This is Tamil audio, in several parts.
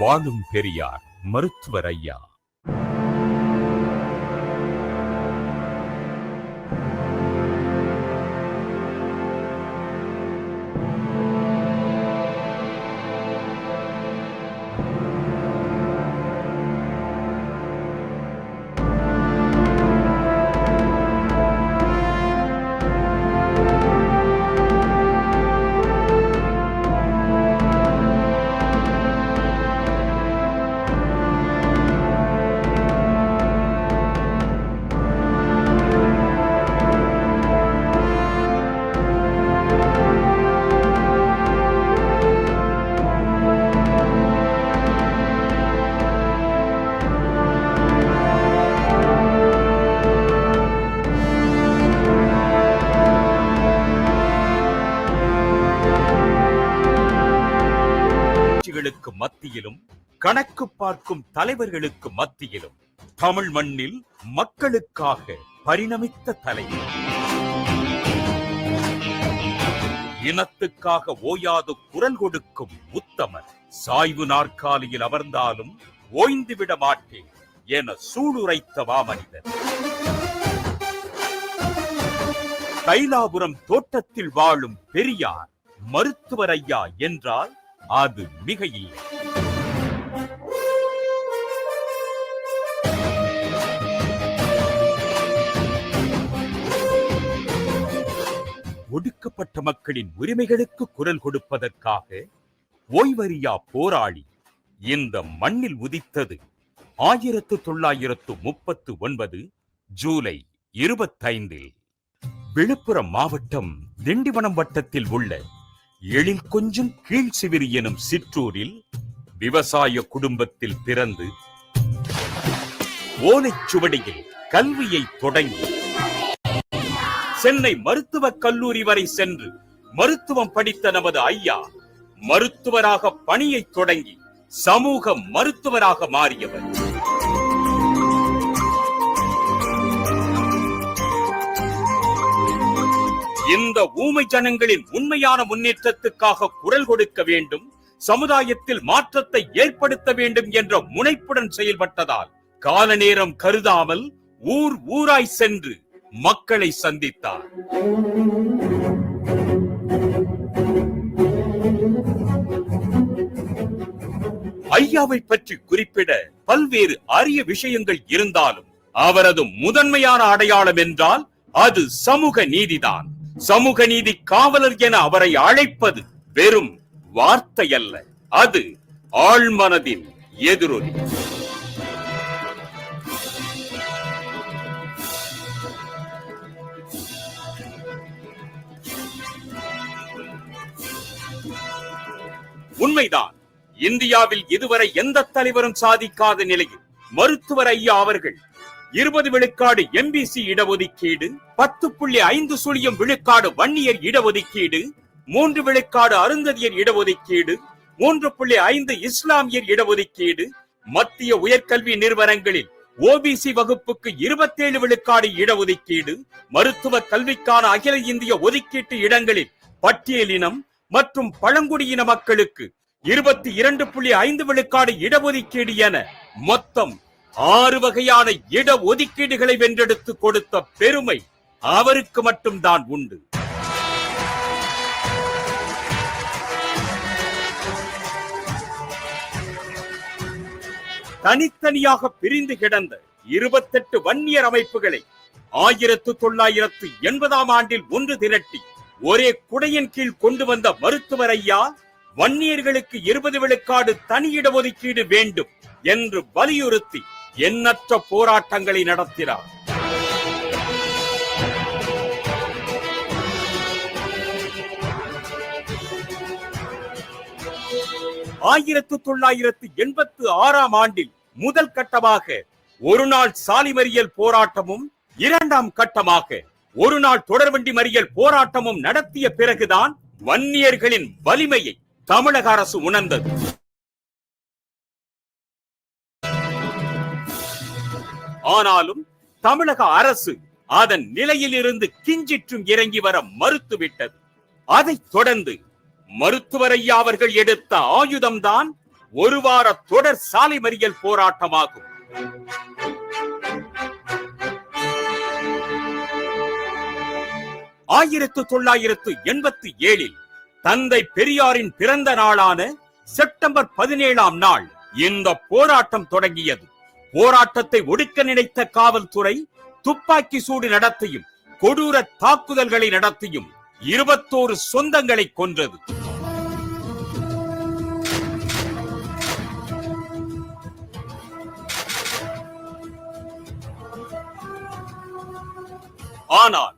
வாழும் பெரியார் மருத்துவர் ஐயா. பார்க்கும் தலைவர்களுக்கு மத்தியிலும் தமிழ் மண்ணில் மக்களுக்காக பரிணமித்த தலைவர். இனத்துக்காக ஓயாது குரல் கொடுக்கும் உத்தமர். சாய்வு நாற்காலியில் அமர்ந்தாலும் ஓய்ந்து விட மாட்டேன் என சூளுரைத்த மாமனிதர் தைலாபுரம் தோட்டத்தில் வாழும் பெரியார் மருத்துவர் ஐயா என்றால் அது மிக இல்லை ஒடுக்கப்பட்ட மக்களின் உரிமைகளுக்கு குரல் கொடுப்பதற்காக ஓய்வறியா போராளி இந்த மண்ணில் உதித்தது ஆயிரத்து தொள்ளாயிரத்து முப்பத்து ஒன்பது ஜூலை இருபத்தைந்தில். விழுப்புரம் மாவட்டம் திண்டிவனம் வட்டத்தில் உள்ள எழில் கொஞ்சம் கீழ் சிவிரி எனும் சிற்றூரில் விவசாய குடும்பத்தில் பிறந்து ஓலைச்சுவடியில் கல்வியை தொடங்கி சென்னை மருத்துவக் கல்லூரி வரை சென்று மருத்துவம் படித்த நமது ஐயா மருத்துவராக பணியை தொடங்கி சமூக மருத்துவராக மாறியவர். இந்த ஊமை ஜனங்களின் உண்மையான முன்னேற்றத்துக்காக குரல் கொடுக்க வேண்டும் சமுதாயத்தில் மாற்றத்தை ஏற்படுத்த வேண்டும் என்ற முனைப்புடன் செயல்பட்டதால் கால நேரம் கருதாமல் ஊர் ஊராய் சென்று மக்களை சந்தித்தார். ஐயாவை பற்றி குறிப்பிட பல்வேறு அரிய விஷயங்கள் இருந்தாலும் அவரது முதன்மையான அடையாளம் என்றால் அது சமூக நீதிதான். சமூக நீதி காவலர் என அவரை அழைப்பது வெறும் வார்த்தை அல்ல அது ஆழ்மனதின் எதிரொலி. உண்மைதான். இந்தியாவில் இதுவரை எந்த தலைவரும் சாதிக்காத நிலையில் மருத்துவர் ஐயா அவர்கள் இருபது விழுக்காடு எம்பிசி இடஒதுக்கீடு பத்து புள்ளி ஐந்து சுழியம் விழுக்காடு வன்னியர் இடஒதுக்கீடு மூன்று விழுக்காடு அருந்ததியர் இடஒதுக்கீடு மூன்று புள்ளி ஐந்து இஸ்லாமியர் இடஒதுக்கீடு மத்திய உயர்கல்வி நிறுவனங்களில் ஓபிசி வகுப்புக்கு இருபத்தேழு விழுக்காடு இடஒதுக்கீடு மருத்துவ கல்விக்கான அகில இந்திய ஒதுக்கீட்டு இடங்களில் பட்டியலினம் மற்றும் பழங்குடியின மக்களுக்கு இருபத்தி இரண்டு புள்ளி ஐந்து விழுக்காடு இடஒதுக்கீடு என மொத்தம் ஆறு வகையான இட ஒதுக்கீடுகளை வென்றெடுத்து கொடுத்த பெருமை அவருக்கு மட்டும்தான் உண்டு. தனித்தனியாக பிரிந்து கிடந்த இருபத்தெட்டு வன்னியர் அமைப்புகளை ஆயிரத்து தொள்ளாயிரத்து எண்பதாம் ஆண்டில் ஒன்று திரட்டி ஒரே குடையின் கீழ் கொண்டு வந்த மருத்துவர் ஐயா வன்னியர்களுக்கு இருபது விழுக்காடு தனி இடஒதுக்கீடு வேண்டும் என்று வலியுறுத்தி எண்ணற்ற போராட்டங்களை நடத்தினார். ஆயிரத்து தொள்ளாயிரத்து எண்பத்து ஆறாம் ஆண்டில் முதல் கட்டமாக ஒரு நாள் சாலிமறியல் போராட்டமும் இரண்டாம் கட்டமாக ஒரு நாள் தொடர்வண்டி மறியல் போராட்டமும் நடத்திய பிறகுதான் வன்னியர்களின் வலிமையை தமிழக அரசு உணர்ந்தது. ஆனாலும் தமிழக அரசு அதன் நிலையிலிருந்து கிஞ்சிற்றும் இறங்கி வர மறுத்துவிட்டது. அதைத் தொடர்ந்து மருத்துவரையா அவர்கள் எடுத்த ஆயுதம்தான் ஒரு வார தொடர் சாலை மறியல் போராட்டமாகும். ஆயிரத்து தொள்ளாயிரத்து எண்பத்தி ஏழில் தந்தை பெரியாரின் பிறந்த நாளான செப்டம்பர் பதினேழாம் நாள் இந்த போராட்டம் தொடங்கியது. போராட்டத்தை ஒடுக்க நினைத்த காவல்துறை துப்பாக்கி சூடு நடத்தியும் கொடூர தாக்குதல்களை நடத்தியும் இருபத்தோரு சொந்தங்களை கொன்றது. ஆனால்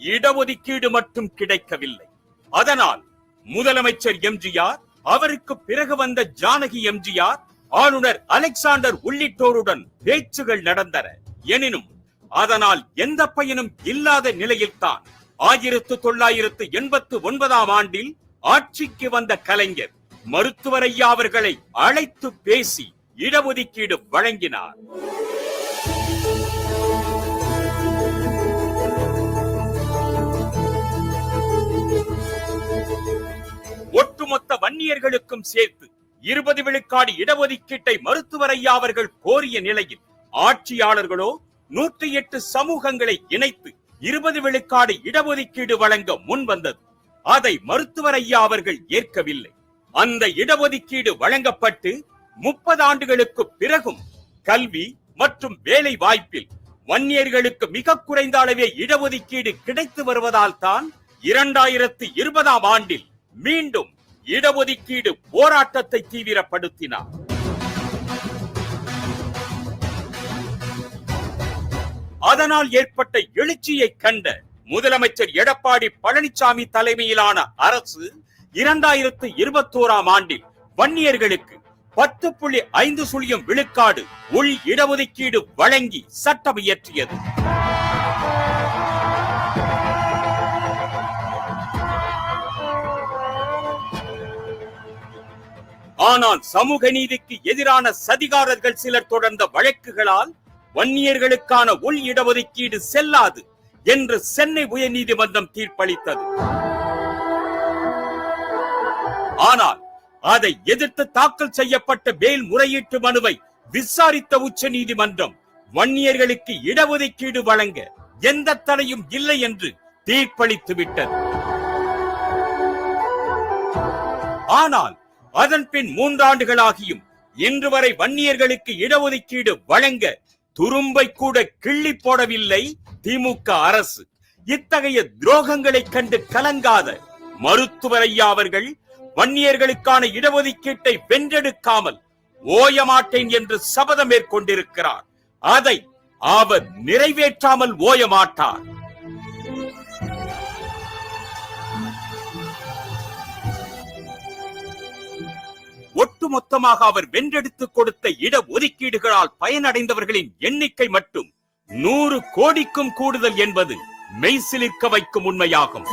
இடஒதுக்கீடு மட்டும் கிடைக்கவில்லை. அதனால் முதலமைச்சர் எம்ஜிஆர் அவருக்கு பிறகு வந்த ஜானகி எம்ஜிஆர் ஆளுநர் அலெக்சாண்டர் உள்ளிட்டோருடன் பேச்சுகள் நடந்தன. எனினும் அதனால் எந்த பயனும் இல்லாத நிலையில்தான் ஆயிரத்து தொள்ளாயிரத்து எண்பத்து ஒன்பதாம் ஆண்டில் ஆட்சிக்கு வந்த கலைஞர் மருத்துவரையா அவர்களை அழைத்து பேசி இடஒதுக்கீடு வழங்கினார். ஒட்டுமொத்த வன்னியர்களுக்கும் சேர்த்து இருபது விழுக்காடு இடஒதுக்கீட்டை மருத்துவர் ஐயா அவர்கள் கோரிய நிலையில் ஆட்சியாளர்களோ நூற்றி எட்டு சமூகங்களை இணைத்து இருபது விழுக்காடு இடஒதுக்கீடு வழங்க முன் வந்தது அதை மருத்துவர் ஐயா அவர்கள் ஏற்கவில்லை. அந்த இடஒதுக்கீடு வழங்கப்பட்டு முப்பது ஆண்டுகளுக்கு பிறகும் கல்வி மற்றும் வேலை வாய்ப்பில் வன்னியர்களுக்கு மிக குறைந்த அளவே இடஒதுக்கீடு கிடைத்து வருவதால் தான் இரண்டாயிரத்து இருபதாம் ஆண்டில் மீண்டும் இடஒதுக்கீடு போராட்டத்தை தீவிரப்படுத்தினார். அதனால் ஏற்பட்ட எழுச்சியை கண்ட முதலமைச்சர் எடப்பாடி பழனிசாமி தலைமையிலான அரசு இரண்டாயிரத்து இருபத்தோராம் ஆண்டில் வன்னியர்களுக்கு பத்து புள்ளி ஐந்து சுழியம் விழுக்காடு உள் இடஒதுக்கீடு வழங்கி சட்டம் இயற்றியது. ஆனால் சமூக நீதிக்கு எதிரான சதிகாரர்கள் சிலர் தொடர்ந்த வழக்குகளால் வன்னியர்களுக்கான உள் இடஒதுக்கீடு செல்லாது என்று சென்னை உயர்நீதிமன்றம் தீர்ப்பளித்தது. ஆனால் அதை எதிர்த்து தாக்கல் செய்யப்பட்ட மேல் முறையீட்டு மனுவை விசாரித்த உச்ச நீதிமன்றம் வன்னியர்களுக்கு இடஒதுக்கீடு வழங்க எந்த தடையும் இல்லை என்று தீர்ப்பளித்து விட்டது ஆனால் அதன் பின் மூன்றாண்டுகளாகியும் இன்று வரை வன்னியர்களுக்கு இடஒதுக்கீடு வழங்க துரும்பை கூட கிள்ளி போடவில்லை திமுக அரசு. இத்தகைய துரோகங்களை கண்டு கலங்காத மருத்துவரையா அவர்கள் வன்னியர்களுக்கான இடஒதுக்கீட்டை வென்றெடுக்காமல் ஓயமாட்டேன் என்று சபதம் மேற்கொண்டிருக்கிறார். அதை அவர் நிறைவேற்றாமல் ஓயமாட்டார். ஒட்டுமொத்தமாக அவர் வென்றெடுத்து கொடுத்த இட ஒதுக்கீடுகளால் பயனடைந்தவர்களின் எண்ணிக்கை மட்டும் நூறு கோடிக்கும் கூடுதல் என்பது மெய்சிலிர்க்க வைக்கும் உண்மையாகும்.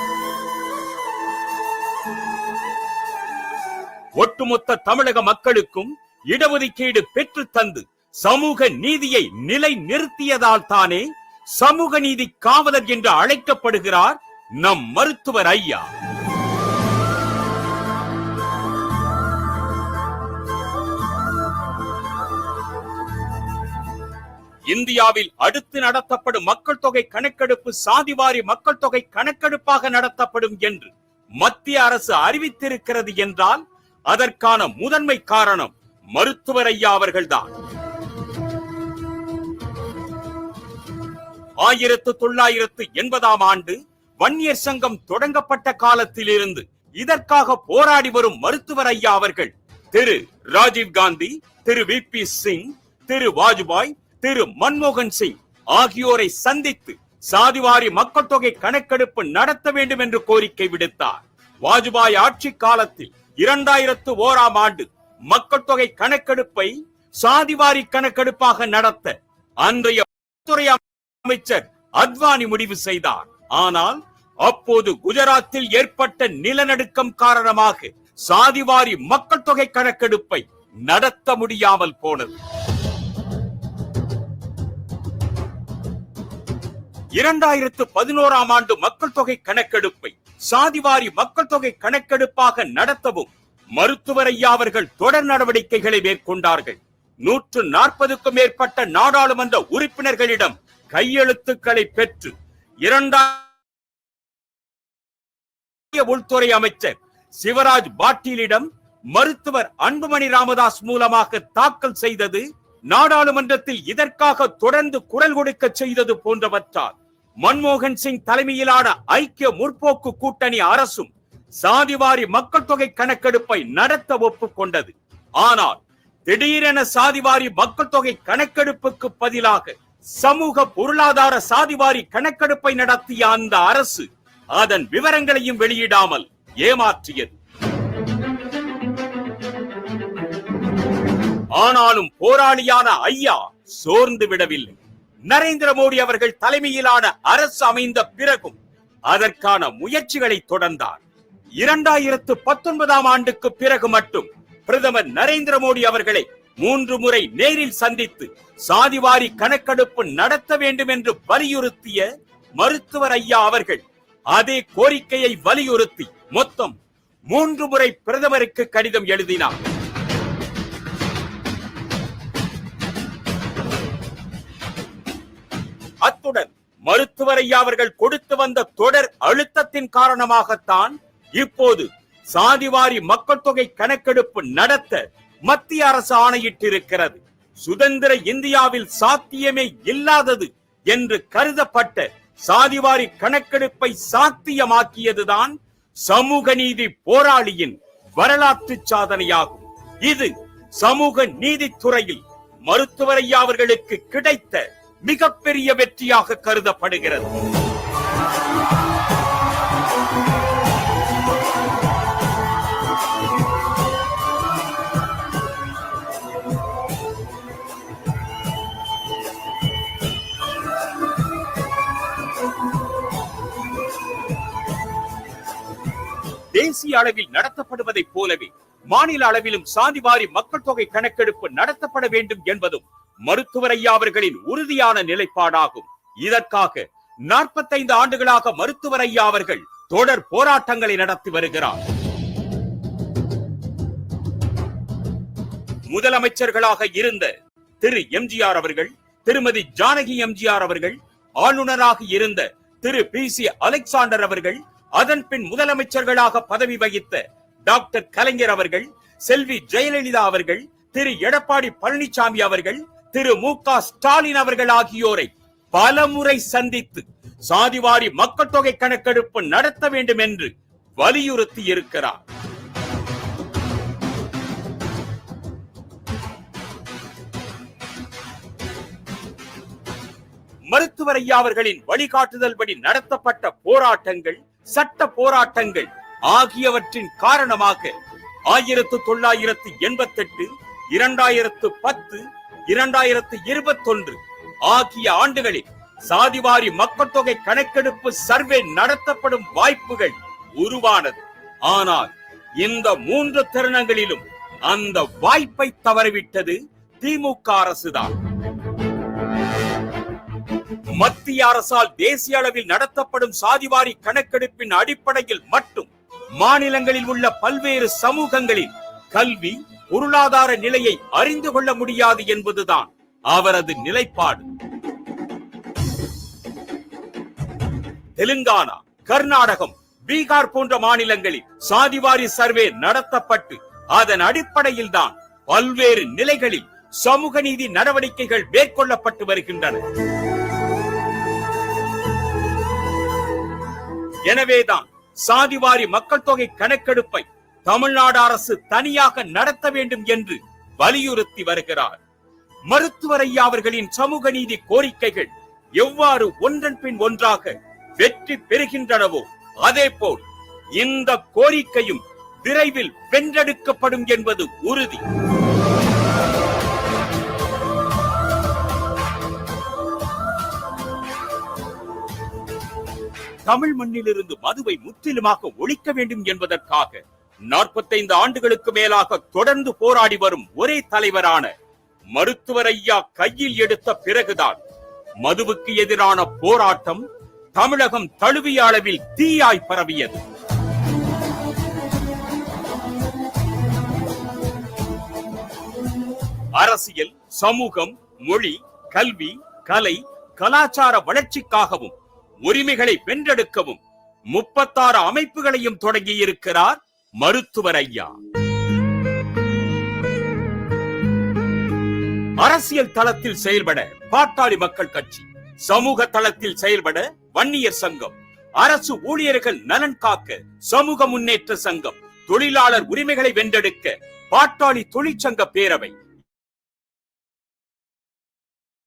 ஒட்டுமொத்த தமிழக மக்களுக்கும் இடஒதுக்கீடு பெற்று தந்து சமூக நீதியை நிலை நிறுத்தியதால் தானே சமூக நீதி காவலர் என்று அழைக்கப்படுகிறார் நம் மருத்துவர் ஐயா. இந்தியாவில் அடுத்து நடத்தப்படும் மக்கள் தொகை கணக்கெடுப்பு சாதிவாரி மக்கள் தொகை கணக்கெடுப்பாக நடத்தப்படும் என்று மத்திய அரசு அறிவித்திருக்கிறது என்றால் அதற்கான முதன்மை காரணம் மருத்துவர் ஐயா அவர்கள்தான். ஆயிரத்து தொள்ளாயிரத்து எண்பதாம் ஆண்டு வன்னியர் சங்கம் தொடங்கப்பட்ட காலத்திலிருந்து இதற்காக போராடி வரும் மருத்துவர் ஐயா அவர்கள் திரு ராஜீவ் காந்தி திரு வி பி சிங் திரு வாஜ்பாய் திரு மன்மோகன் சிங் ஆகியோரை சந்தித்து சாதிவாரி மக்கள் தொகை கணக்கெடுப்பு நடத்த வேண்டும் என்று கோரிக்கை விடுத்தார். வாஜ்பாய் ஆட்சி காலத்தில் இரண்டாயிரத்து ஓராம் ஆண்டு மக்கள் தொகை கணக்கெடுப்பை சாதிவாரி கணக்கெடுப்பாக நடத்த அன்றைய துறை அமைச்சர் அத்வானி முடிவு செய்தார். ஆனால் அப்போது குஜராத்தில் ஏற்பட்ட நிலநடுக்கம் காரணமாக சாதிவாரி மக்கள் தொகை கணக்கெடுப்பை நடத்த முடியாமல் போனது. இரண்டாயிரத்து பதினோராம் ஆண்டு மக்கள் தொகை கணக்கெடுப்பை சாதிவாரி மக்கள் தொகை கணக்கெடுப்பாக நடத்தவும் மருத்துவர் ஐயா அவர்கள் தொடர் நடவடிக்கைகளை மேற்கொண்டார்கள். நூற்று நாற்பதுக்கும் மேற்பட்ட நாடாளுமன்ற உறுப்பினர்களிடம் கையெழுத்துக்களை பெற்று இரண்டாம் உள்துறை அமைச்சர் சிவராஜ் பாட்டீலிடம் மருத்துவர் அன்புமணி ராமதாஸ் மூலமாக தாக்கல் செய்தது நாடாளுமன்றத்தில் இதற்காக தொடர்ந்து குரல் கொடுக்க செய்தது போன்றவற்றால் மன்மோகன் சிங் தலைமையிலான ஐக்கிய முற்போக்கு கூட்டணி அரசும் சாதிவாரி மக்கள் தொகை கணக்கெடுப்பை நடத்த ஒப்புக்கொண்டது. ஆனால் திடீரென சாதிவாரி மக்கள் தொகை கணக்கெடுப்புக்கு பதிலாக சமூக பொருளாதார சாதிவாரி கணக்கெடுப்பை நடத்திய அந்த அரசு அதன் விவரங்களையும் வெளியிடாமல் ஏமாற்றியது. ஆனாலும் போராளியான ஐயா சோர்ந்து விடவில்லை. நரேந்திர மோடி அவர்கள் தலைமையிலான அரசு அமைந்த பிறகும் அதற்கான முயற்சிகளை தொடர்ந்தார். இரண்டாயிரத்து பத்தொன்பதாம் ஆண்டுக்கு பிறகு மட்டும் பிரதமர் நரேந்திர மோடி அவர்களை மூன்று முறை நேரில் சந்தித்து சாதிவாரி கணக்கெடுப்பு நடத்த வேண்டும் என்று வலியுறுத்திய மருத்துவர் ஐயா அவர்கள் அதே கோரிக்கையை வலியுறுத்தி மொத்தம் மூன்று முறை பிரதமருக்கு கடிதம் எழுதினார். மருத்துவரையா அவர்கள் கொடுத்து வந்த தொடர் அழுத்தத்தின் காரணமாகத்தான் இப்போது சாதிவாரி மக்கள் தொகை கணக்கெடுப்பு நடத்த மத்திய அரசு ஆணையிட்டிருக்கிறது. சுதந்திர இந்தியாவில் சாத்தியமே இல்லாதது என்று கருதப்பட்ட சாதிவாரி கணக்கெடுப்பை சாத்தியமாக்கியதுதான் சமூக நீதி போராளியின் வரலாற்று சாதனையாகும். இது சமூக நீதித்துறையில் மருத்துவரையா அவர்களுக்கு கிடைத்த மிகப்பெரிய வெற்றியாக கருதப்படுகிறது. தேசிய அளவில் நடத்தப்படுவதைப் போலவே மாநில அளவிலும் சாதிவாரி மக்கள் தொகை கணக்கெடுப்பு நடத்தப்பட வேண்டும் என்பதும் மருத்துவர் ஐயா அவர்களின் உறுதியான நிலைப்பாடாகும். இதற்காக நாற்பத்தைந்து ஆண்டுகளாக மருத்துவர் ஐயா அவர்கள் தொடர் போராட்டங்களை நடத்தி வருகிறார். முதலமைச்சர்களாக இருந்த திரு எம்ஜிஆர் அவர்கள் திருமதி ஜானகி எம்ஜிஆர் அவர்கள் ஆளுநராக இருந்த திரு பி சி அலெக்சாண்டர் அவர்கள் அதன் பின் முதலமைச்சர்களாக பதவி வகித்த டாக்டர் கலைஞர் அவர்கள் செல்வி ஜெயலலிதா அவர்கள் திரு எடப்பாடி பழனிசாமி அவர்கள் திரு மு க ஸ்டாலின் அவர்கள் ஆகியோரை பலமுறை சந்தித்து சாதிவாரி மக்கள் தொகை கணக்கெடுப்பு நடத்த வேண்டும் என்று வலியுறுத்தி இருக்கிறார். மருத்துவர் ஐயா அவர்களின் வழிகாட்டுதல்படி நடத்தப்பட்ட போராட்டங்கள் சட்ட போராட்டங்கள் ஆகியவற்றின் காரணமாக ஆயிரத்து தொள்ளாயிரத்து எண்பத்தி எட்டு இரண்டாயிரத்து பத்து இரண்டாயிரத்து இருபத்தொன்று ஆகிய ஆண்டுகளில் சாதிவாரி மக்கள் தொகை கணக்கெடுப்பு சர்வே நடத்தப்படும் வாய்ப்புகள் உருவானது. ஆனால் இந்த மூன்று தருணங்களிலும் அந்த வாய்ப்பை தவறவிட்டது திமுக அரசுதான். மத்திய அரசால் தேசிய அளவில் நடத்தப்படும் சாதிவாரி கணக்கெடுப்பின் அடிப்படையில் மட்டும் மாநிலங்களில் உள்ள பல்வேறு சமூகங்களில் கல்வி பொருளாதார நிலையை அறிந்து கொள்ள முடியாது என்பதுதான் அவரது நிலைப்பாடு. தெலுங்கானா கர்நாடகம் பீகார் போன்ற மாநிலங்களில் சாதிவாரி சர்வே நடத்தப்பட்டு அதன் அடிப்படையில் தான் பல்வேறு நிலைகளில் சமூக நீதி நடவடிக்கைகள் மேற்கொள்ளப்பட்டு வருகின்றன. எனவேதான் சாதிவாரி மக்கள் தொகை கணக்கெடுப்பை தமிழ்நாடு அரசு தனியாக நடத்த வேண்டும் என்று வலியுறுத்தி வருகிறார். மருத்துவர் ஐயா அவர்களின் சமூக நீதி கோரிக்கைகள் எவ்வாறு ஒன்றன் பின் ஒன்றாக வெற்றி பெறுகின்றனவோ அதே போல் இந்த கோரிக்கையும் விரைவில் வென்றெடுக்கப்படும் என்பது உறுதி. தமிழ் மண்ணிலிருந்து மதுவை முற்றிலுமாக ஒழிக்க வேண்டும் என்பதற்காக நாற்பத்தைந்து ஆண்டுகளுக்கு மேலாக தொடர்ந்து போராடி வரும் ஒரே தலைவரான மருத்துவர் ஐயா கையில் எடுத்த பிறகுதான் மதுவுக்கு எதிரான போராட்டம் தமிழகம் தழுவிய அளவில் தீயாய் பரவியது. அரசியல் சமூகம் மொழி கல்வி கலை கலாச்சார வளர்ச்சிக்காகவும் உரிமைகளை வென்றெடுக்கவும் முப்பத்தாறு அமைப்புகளையும் தொடங்கி இருக்கிறார் மருத்துவர் ஐயா அரசியல் தளத்தில் செயல்பட பாட்டாளி மக்கள் கட்சி சமூக தளத்தில் செயல்பட வன்னியர் சங்கம் அரசு ஊழியர்கள் நலன் காக்க சமூக முன்னேற்ற சங்கம் தொழிலாளர் உரிமைகளை வென்றெடுக்க பாட்டாளி தொழிற்சங்க பேரவை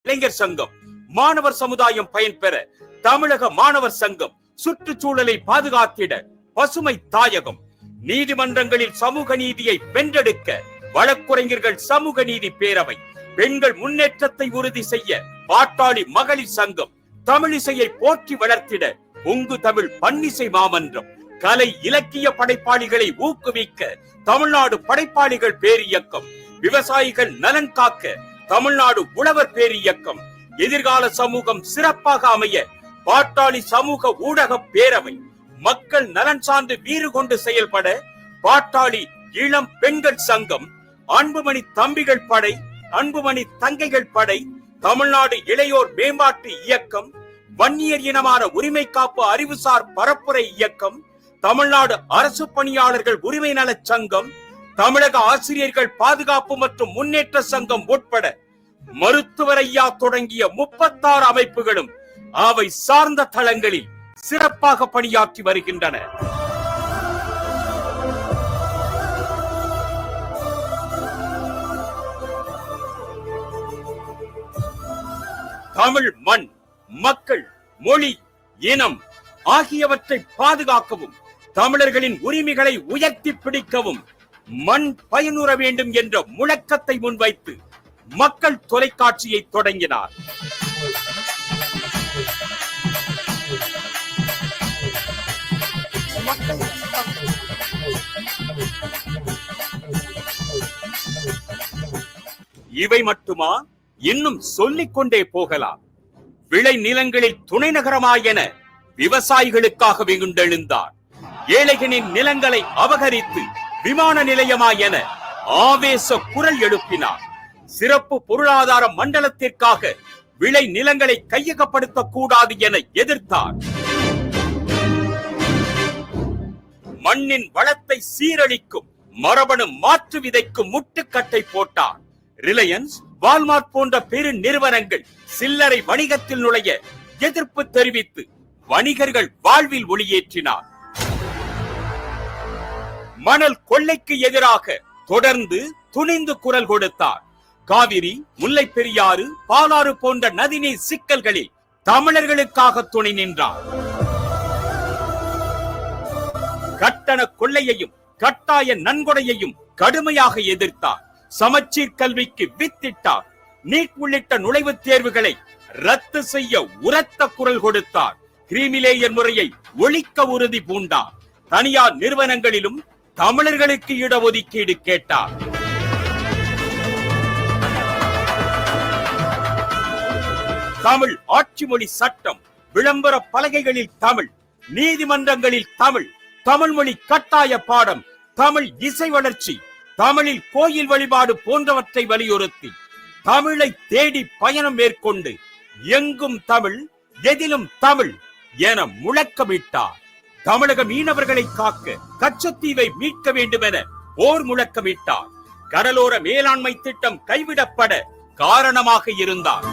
இளைஞர் சங்கம் மாணவர் சமுதாயம் பயன்பெற தமிழக மாணவர் சங்கம் சுற்றுச்சூழலை பாதுகாத்திட பசுமை தாயகம் நீதிமன்றங்களில் சமூக நீதியை வென்றெடுக்க வழக்குரைஞர்கள் சமூக நீதி பேரவை பெண்கள் முன்னேற்றத்தை உறுதி செய்ய பாட்டாளி மகளிர் சங்கம் தமிழிசையை போற்றி வளர்த்திட பொங்கு தமிழ் பன்னிசை மாமன்றம் கலை இலக்கிய படைப்பாளிகளை ஊக்குவிக்க தமிழ்நாடு படைப்பாளிகள் பேரியக்கம் விவசாயிகள் நலன் காக்க தமிழ்நாடு உழவர் பேரியக்கம் எதிர்கால சமூகம் சிறப்பாக அமைய பாட்டாளி சமூக ஊடக பேரவை மக்கள் நலன் சார்ந்து வீறு கொண்டு செயல்பட பாட்டாளி இளம் பெண்கள் சங்கம் அன்புமணி தம்பிகள் படை அன்புமணி தங்கைகள் படை தமிழ்நாடு இளையோர் மேம்பாட்டு இயக்கம் வன்னியர் இனமான உரிமை காப்பு அறிவுசார் பரப்புரை இயக்கம் தமிழ்நாடு அரசு பணியாளர்கள் உரிமை நலச் சங்கம் தமிழக ஆசிரியர்கள் பாதுகாப்பு மற்றும் முன்னேற்ற சங்கம் உட்பட மருத்துவர் ஐயா தொடங்கிய முப்பத்தாறு அமைப்புகளும் அவை சார்ந்த தளங்களில் சிறப்பாக பணியாற்றி வருகின்றன. தமிழ் மண் மக்கள் மொழி இனம் ஆகியவற்றை பாதுகாக்கவும் தமிழர்களின் உரிமைகளை உயர்த்தி பிடிக்கவும் மண் பயனுற வேண்டும் என்ற முழக்கத்தை முன்வைத்து மக்கள் தொலைக்காட்சியை தொடங்கினார். இவை மட்டுமா? இன்னும் சொல்லிக் கொண்டே போகலாம். விளை நிலங்களில் துணை நகரமாயென விவசாயிகளுக்காக வெகுண்டெழுந்தார் ஏழைகளின் நிலங்களை அபகரித்து விமான நிலையமாயென ஆவேச குரல் எழுப்பினார். சிறப்பு பொருளாதார மண்டலத்திற்காக விளை நிலங்களை கையகப்படுத்த கூடாது என எதிர்த்தார். மண்ணின் வளத்தை சீரழிக்கும் மரபணு மாற்று விதைக்கு முட்டுக்கட்டை போட்டார். ரிலையன்ஸ் வால்மார்ட் போன்ற பெரு நிறுவனங்கள் சில்லறை வணிகத்தில் நுழைய எதிர்ப்பு தெரிவித்து வணிகர்கள் வாழ்வில் ஒளியேற்றினார். மணல் கொள்ளைக்கு எதிராக தொடர்ந்து துணிந்து குரல் கொடுத்தார். காவிரி முல்லை பெரியாறு பாலாறு போன்ற நதிநீர் சிக்கல்களில் தமிழர்களுக்காக துணை நின்றார். கட்டண கொள்ளையையும் கட்டாய நன்கொடையையும் கடுமையாக எதிர்த்தார். சமச்சீர் கல்விக்கு வித்திட்டார் நீட் உள்ளிட்ட நுழைவுத் தேர்வுகளை ரத்து செய்ய உரத்த குரல் கொடுத்தார். கிரீமிலேயர் முறையை ஒழிக்க உறுதி பூண்டார். தனியார் நிறுவனங்களிலும் தமிழர்களுக்கு இடஒதுக்கீடு கேட்டார். தமிழ் ஆட்சி மொழி சட்டம் விளம்பர பலகைகளில் தமிழ் நீதிமன்றங்களில் தமிழ் தமிழ் மொழி கட்டாய பாடம் தமிழ் இசை வளர்ச்சி தமிழில் கோயில் வழிபாடு போன்றவற்றை வலியுறுத்தி தமிழை தேடி பயணம் மேற்கொண்டு எங்கும் தமிழ் எதிலும் தமிழ் என முழக்கமிட்டார். தமிழக மீனவர்களை காக்க கச்சத்தீவை மீட்க வேண்டும் என போர் முழக்கமிட்டார். கடலோர மேலாண்மை திட்டம் கைவிடப்பட காரணமாக இருந்தார்.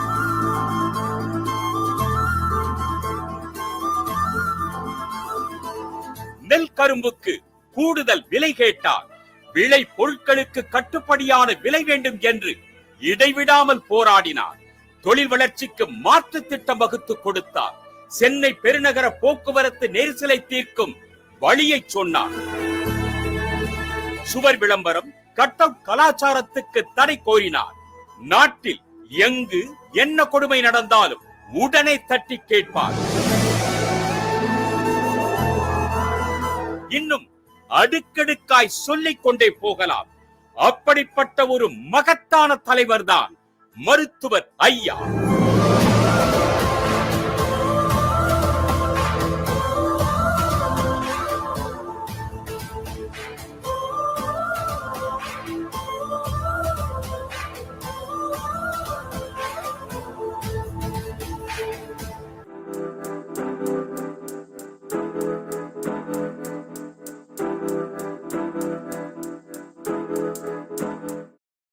நெல் கரும்புக்கு கூடுதல் விலை கேட்டார். விளை பொருட்களுக்கு கட்டுப்படியான விலை வேண்டும் என்று இடைவிடாமல் போராடினார். தொழில் வளர்ச்சிக்கு மாற்று திட்டம் வகுத்து கொடுத்தார். சென்னை பெருநகர போக்குவரத்து நெரிசலை தீர்க்கும் வழியை சொன்னார். சுவர் விளம்பரம் கட்டம் கலாச்சாரத்துக்கு தடை கோரினார். நாட்டில் எங்கு என்ன கொடுமை நடந்தாலும் உடனே தட்டி கேட்பார். இன்னும் அடுக்கடுக்காய் சொல்லிக் கொண்டே போகலாம். அப்படிப்பட்ட ஒரு மகத்தான தலைவர்தான் மருத்துவர் ஐயா.